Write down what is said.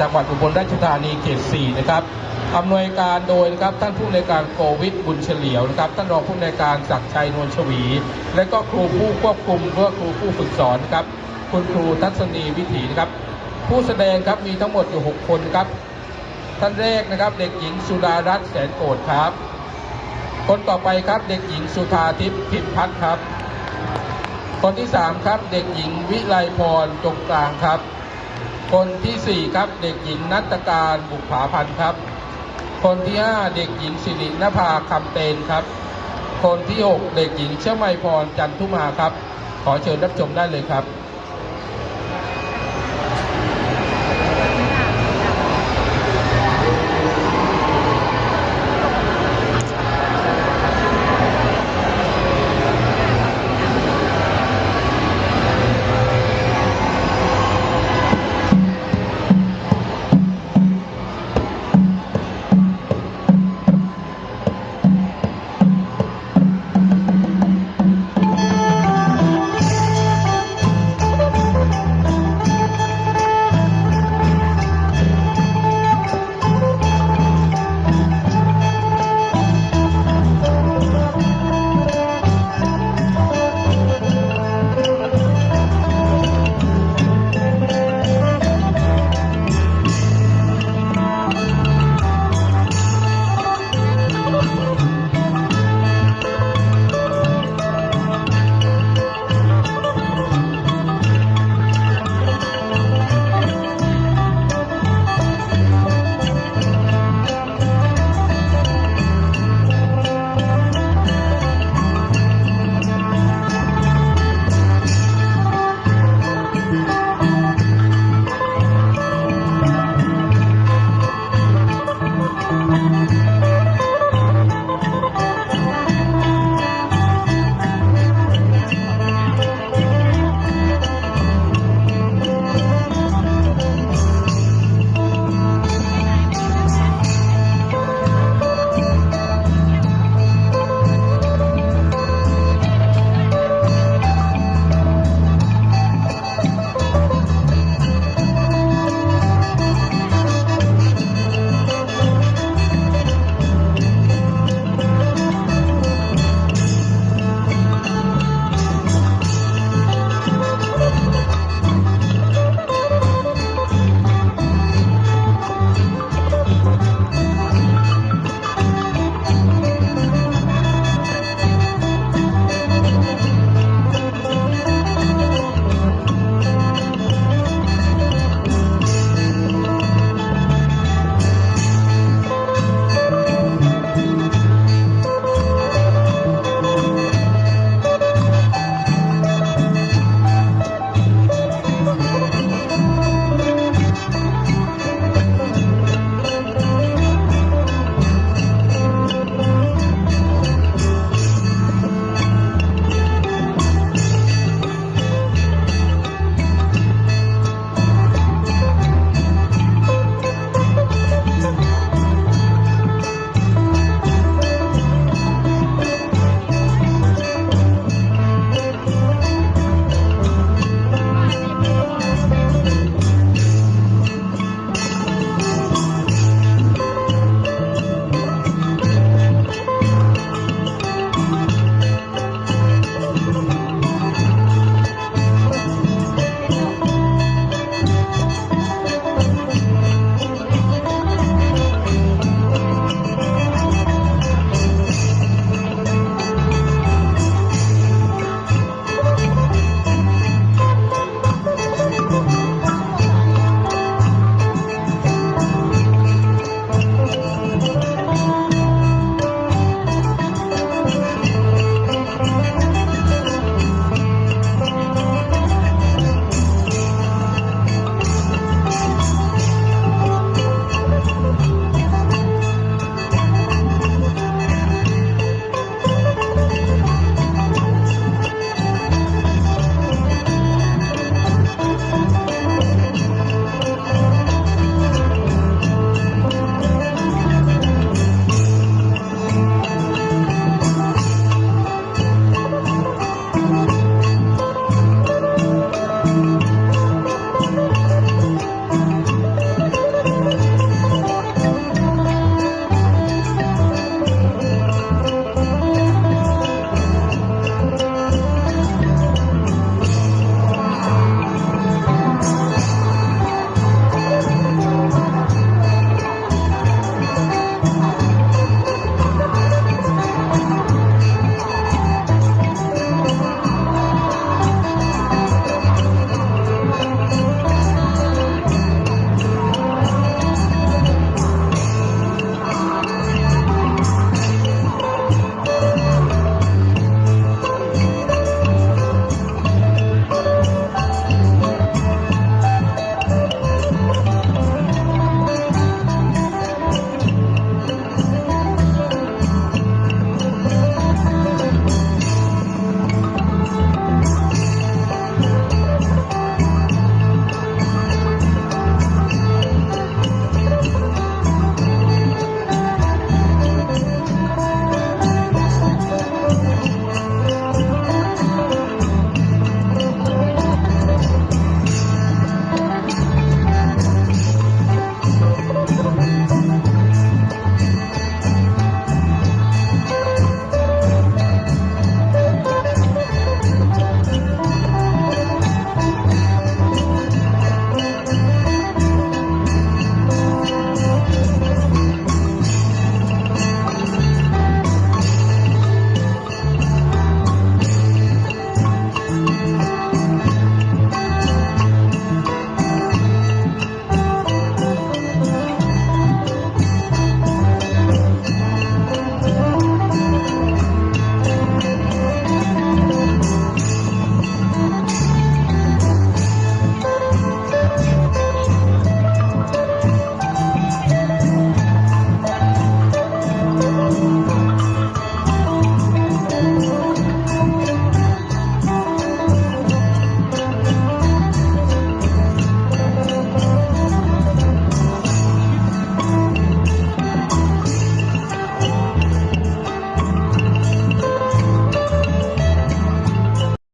จังหวัดอุบลราชธานีเขต 4 นะครับอำนวยการโดยนะครับท่านผู้อำนการโควิดบุญเฉลียวนะครับท่านรองผู้อำนการศักชัยนวลชวี และก็ครูผู้ควบคุมเพื่อครูผู้ฝึกสอนนครับ คุณครูทัศนีวิถีนะครับ ผู้แสดงครับมีทั้งหมดอยู่ 6 คนครับ ท่านแรกนะครับเด็กหญิงสุดารัตน์แสนโกรธครับ คนต่อไปครับเด็กหญิงสุธาทิพย์พิมพัฒน์ครับ คนที่ 3 ครับเด็กหญิงวิไลพรจงกลางครับ คนทีสี่ 4 ครับเด็กหญิงนัตการบุกผาพันธ์ครับ คนที่ 5 เด็กหญิงสิรินภาคำเตนครับ คนที่ 6 เด็กหญิงเชื่อไมพรจันทุมาครับ ขอเชิญรับชมได้เลยครับ